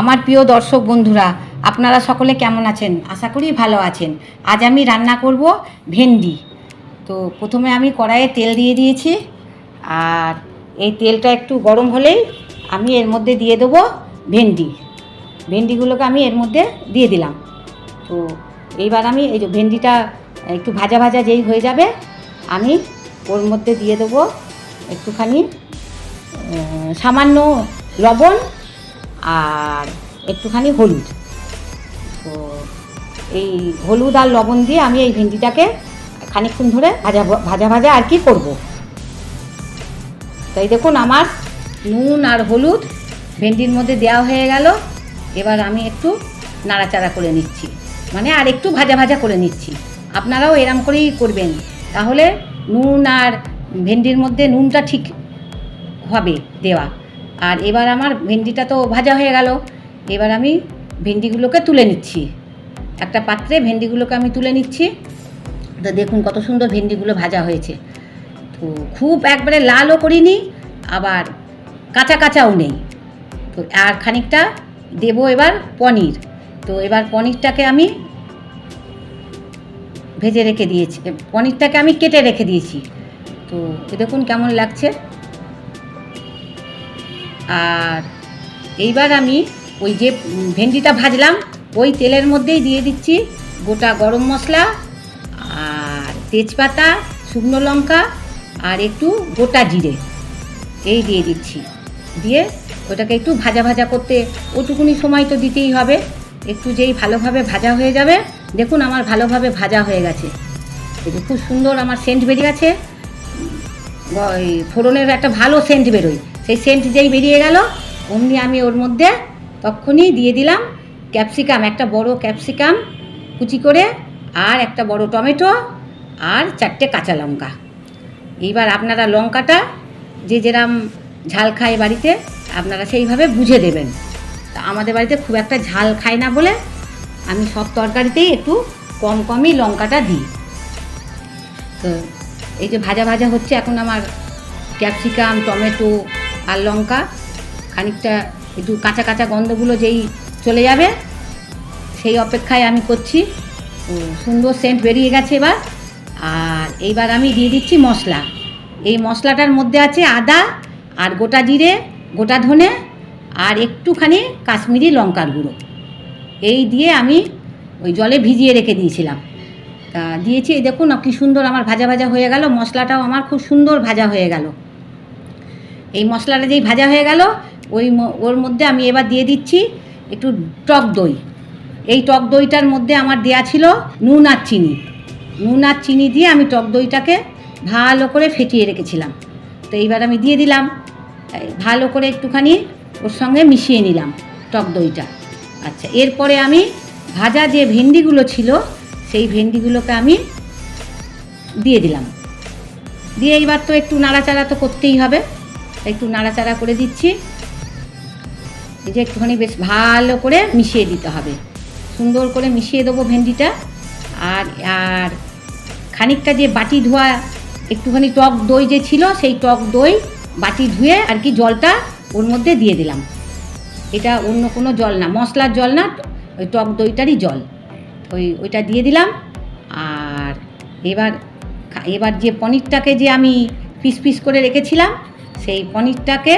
আমার প্রিয় দর্শক বন্ধুরা, আপনারা সকলে কেমন আছেন? আশা করি ভালো আছেন। আজ আমি রান্না করব ভেন্ডি। তো প্রথমে আমি কড়াইয়ে তেল দিয়ে দিয়েছি, আর এই তেলটা একটু গরম হলেই আমি এর মধ্যে দিয়ে দেবো ভেন্ডি। ভেন্ডিগুলোকে আমি এর মধ্যে দিয়ে দিলাম। তো এইবার আমি এই যে ভেন্ডিটা একটু ভাজা ভাজা যেই হয়ে যাবে, আমি ওর মধ্যে দিয়ে দেবো একটুখানি সামান্য লবণ আর একটুখানি হলুদ। তো এই হলুদ আর লবণ দিয়ে আমি এই ভেন্ডিটাকে খানিকক্ষণ ধরে ভাজা ভাজা ভাজা আর কি করব। তাই দেখুন আমার নুন আর হলুদ ভেন্ডির মধ্যে দেওয়া হয়ে গেল। এবার আমি একটু নাড়াচাড়া করে নিচ্ছি। মানে আর একটু ভাজা ভাজা করে নিচ্ছি। আপনারাও এরম করেই করবেন। তাহলে নুন আর ভেন্ডির মধ্যে নুনটা ঠিক হবে দেওয়া। আর এবার আমার ভেন্ডিটা তো ভাজা হয়ে গেল। এবার আমি ভেন্ডিগুলোকে তুলে নিচ্ছি। একটা পাত্রে ভেন্ডিগুলোকে আমি তুলে নিচ্ছি। তো দেখুন কত সুন্দর ভেন্ডিগুলো ভাজা হয়েছে। তো খুব একবারে লালও করিনি, আবার কাঁচা কাঁচাও নেই। তো আর খানিকটা দেবো এবার পনির। তো এবার পনিরটাকে আমি ভেজে রেখে দিয়েছি, পনিরটাকে আমি কেটে রেখে দিয়েছি। তো দেখুন কেমন লাগছে। আর এইবার আমি ওই যে ভেন্ডিটা ভাজলাম, ওই তেলের মধ্যেই দিয়ে দিচ্ছি গোটা গরম মশলা আর তেজপাতা, শুকনো লঙ্কা আর একটু গোটা জিরে। এই দিয়ে দিচ্ছি। দিয়ে ওটাকে একটু ভাজা ভাজা করতে ওটুকুনি সময় তো দিতেই হবে। একটু যেই ভালোভাবে ভাজা হয়ে যাবে, দেখুন আমার ভালোভাবে ভাজা হয়ে গেছে। এই খুব সুন্দর আমার সেন্ট বেরিয়ে গেছে ফোড়নের একটা ভালো সেন্ট বেরোয়। সেই সেন্ট যেই বেরিয়ে গেল, অমনি আমি ওর মধ্যে তখনই দিয়ে দিলাম ক্যাপসিকাম একটা বড় ক্যাপসিকাম কুচি করে আর একটা বড় টমেটো আর চারটে কাঁচা লঙ্কা। এইবার আপনারা লঙ্কাটা যে যেরাম ঝাল খায় বাড়িতে, আপনারা সেইভাবে বুঝে দেবেন। তা আমাদের বাড়িতে খুব একটা ঝাল খায় না বলে আমি সব তরকারিতেই একটু কম কমই লঙ্কাটা দিই। তো এই যে ভাজা ভাজা হচ্ছে, এখন আমার ক্যাপসিকাম টমেটো আর লঙ্কা, খানিকটা একটু কাঁচা কাঁচা গন্ধগুলো যেই চলে যাবে, সেই অপেক্ষায় আমি করছি। সুন্দর সেন্ট বেরিয়ে গেছে এবার। আর এইবার আমি দিয়ে দিচ্ছি মশলা। এই মশলাটার মধ্যে আছে আদা আর গোটা জিরে, গোটা ধনে আর একটুখানি কাশ্মীরি লঙ্কার গুঁড়ো। এই দিয়ে আমি ওই জলে ভিজিয়ে রেখে দিয়েছিলাম। তা দিয়েছি দেখুন কি সুন্দর আমার ভাজা ভাজা হয়ে গেল। মশলাটাও আমার খুব সুন্দর ভাজা হয়ে গেল। এই মশলাটা যেই ভাজা হয়ে গেল, ওই ওর মধ্যে আমি এবার দিয়ে দিচ্ছি একটু টক দই। এই টক দইটার মধ্যে আমার দেয়া ছিল নুন আর চিনি। নুন আর চিনি দিয়ে আমি টক দইটাকে ভালো করে ফেটিয়ে রেখেছিলাম। তো এইবার আমি দিয়ে দিলাম। ভালো করে একটুখানি ওর সঙ্গে মিশিয়ে নিলাম টক দইটা। আচ্ছা এরপরে আমি ভাজা যে ভেন্ডিগুলো ছিল, সেই ভেন্ডিগুলোকে আমি দিয়ে দিলাম। দিয়ে এইবার তো একটু নাড়াচাড়া তো করতেই হবে। একটু নাড়াচাড়া করে দিচ্ছি। এই যে একটুখানি বেশ ভালো করে মিশিয়ে দিতে হবে। সুন্দর করে মিশিয়ে দেবো ভেন্ডিটা। আর আর খানিকটা যে বাটি ধোয়া, একটুখানি টক দই যে ছিল, সেই টক দই বাটি ধুয়ে আর কি জলটা ওর মধ্যে দিয়ে দিলাম। এটা অন্য কোনো জল না, মশলার জল না, ওই টক দইটারই জল। ওই, ওইটা দিয়ে দিলাম। আর এবার এবার যে পনিরটাকে যে আমি পিস পিস করে রেখেছিলাম সেই পনিরটাকে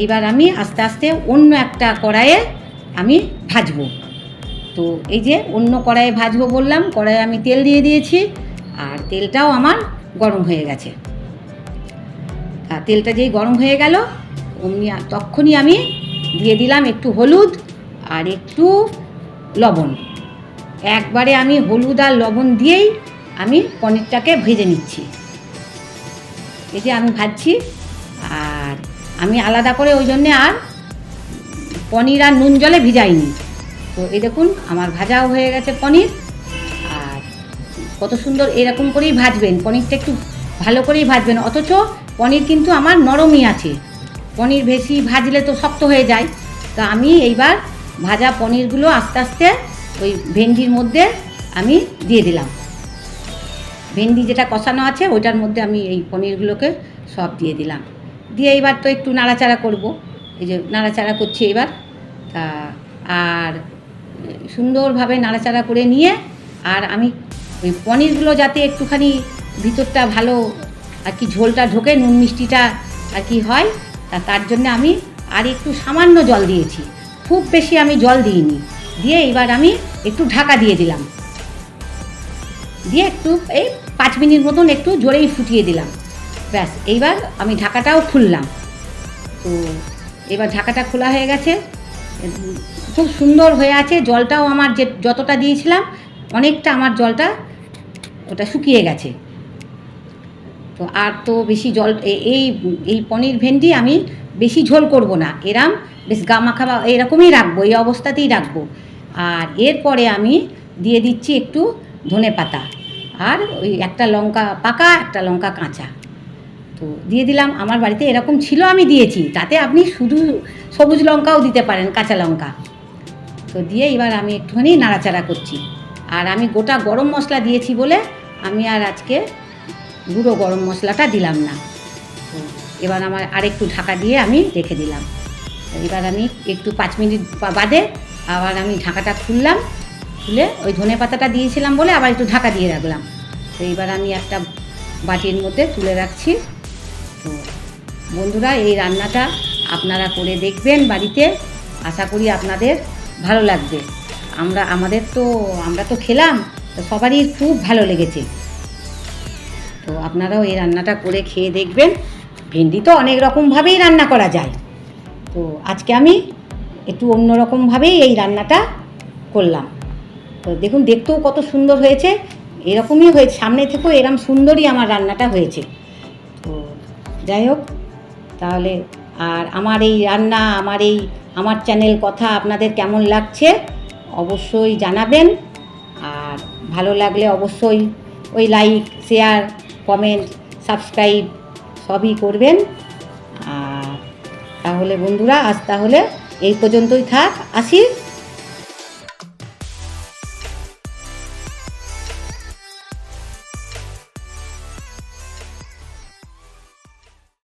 এইবার আমি আস্তে আস্তে অন্য একটা কড়াইয়ে আমি ভাজবো। তো এই যে অন্য কড়াইয়ে ভাজবো বললাম, কড়াইয়ে আমি তেল দিয়ে দিয়েছি আর তেলটাও আমার গরম হয়ে গেছে। তা তেলটা যেই গরম হয়ে গেল, অমনি তক্ষুনি আমি দিয়ে দিলাম একটু হলুদ আর একটু লবণ। একবারে আমি হলুদ আর লবণ দিয়েই আমি পনিরটাকে ভেজে নিচ্ছি। এই যে আমি ভাজছি আর আমি আলাদা করে ওই জন্যে আর পনির আর নুন জলে ভিজাইনি। তো এই দেখুন, আমার ভাজাও হয়ে গেছে পনির। আর কত সুন্দর এরকম করেই ভাজবেন, পনিরটা একটু ভালো করেই ভাজবেন। অথচ পনির কিন্তু আমার নরমই আছে। পনির বেশি ভাজলে তো শক্ত হয়ে যায়। তো আমি এইবার ভাজা পনিরগুলো আস্তে আস্তে ওই ভেন্ডির মধ্যে আমি দিয়ে দিলাম। ভেন্ডি যেটা কষানো আছে, ওইটার মধ্যে আমি এই পনিরগুলোকে সব দিয়ে দিলাম। দিয়ে এবার তো একটু নাড়াচাড়া করব। এই যে নাড়াচাড়া করছি এবার তা, আর সুন্দরভাবে নাড়াচাড়া করে নিয়ে, আর আমি ওই পনিরগুলো যাতে একটুখানি ভিতরটা ভালো আর কি ঝোলটা ঢোকে, নুন মিষ্টিটা আর কি হয়, তা তার জন্য আমি আর একটু সামান্য জল দিয়েছি। খুব বেশি আমি জল দিইনি। দিয়ে এবার আমি একটু ঢাকা দিয়ে দিলাম। দিয়ে একটু এই পাঁচ মিনিট মতন একটু জোরেই ফুটিয়ে দিলাম। ব্যাস, এইবার আমি ঢাকাটাও খুললাম। তো এবার ঢাকাটা খোলা হয়ে গেছে। খুব সুন্দর হয়ে আছে, জলটাও আমার যে যতটা দিয়েছিলাম, অনেকটা আমার জলটা ওটা শুকিয়ে গেছে। তো আর তো বেশি জল এই এই পনির ভেন্ডি আমি বেশি ঝোল করব না। এরাম বেশ গামাখা বা, এরকমই রাখব, এই অবস্থাতেই রাখব। আর এরপরে আমি দিয়ে দিচ্ছি একটু ধনে পাতা আর ওই একটা লঙ্কা পাকা, একটা লঙ্কা কাঁচা। তো দিয়ে দিলাম। আমার বাড়িতে এরকম ছিল, আমি দিয়েছি। তাতে আপনি শুধু সবুজ লঙ্কাও দিতে পারেন, কাঁচা লঙ্কা। তো দিয়ে এবার আমি একটুখানি নাড়াচাড়া করছি। আর আমি গোটা গরম মশলা দিয়েছি বলে আমি আর আজকে গুঁড়ো গরম মশলাটা দিলাম না। এবার আমার আরেকটু ঢাকা দিয়ে আমি রেখে দিলাম। এবার আমি একটু পাঁচ মিনিট বাদে আবার আমি ঢাকাটা খুললাম। খুলে ওই ধনে পাতাটা দিয়েছিলাম বলে আবার একটু ঢাকা দিয়ে রাখলাম। তো এবার আমি একটা বাটির মধ্যে তুলে রাখছি। তো বন্ধুরা, এই রান্নাটা আপনারা করে দেখবেন বাড়িতে। আশা করি আপনাদের ভালো লাগবে। আমরা, আমাদের তো, আমরা তো খেলাম, তো সবারই খুব ভালো লেগেছে। তো আপনারাও এই রান্নাটা করে খেয়ে দেখবেন। ভেন্ডি তো অনেক রকমভাবেই রান্না করা যায়। তো আজকে আমি একটু অন্য রকমভাবেই এই রান্নাটা করলাম। তো দেখুন, দেখতেও কত সুন্দর হয়েছে। এরকমই হয়েছে, সামনে থেকেও এরকম সুন্দরই আমার রান্নাটা হয়েছে। যাই হোক, তাহলে আর আমার এই রান্না, আমার এই, আমার চ্যানেল কথা আপনাদের কেমন লাগছে অবশ্যই জানাবেন। আর ভালো লাগলে অবশ্যই ওই লাইক শেয়ার কমেন্ট সাবস্ক্রাইব সবই করবেন। আর তাহলে বন্ধুরা, আজ তাহলে এই পর্যন্তই থাক, আসি।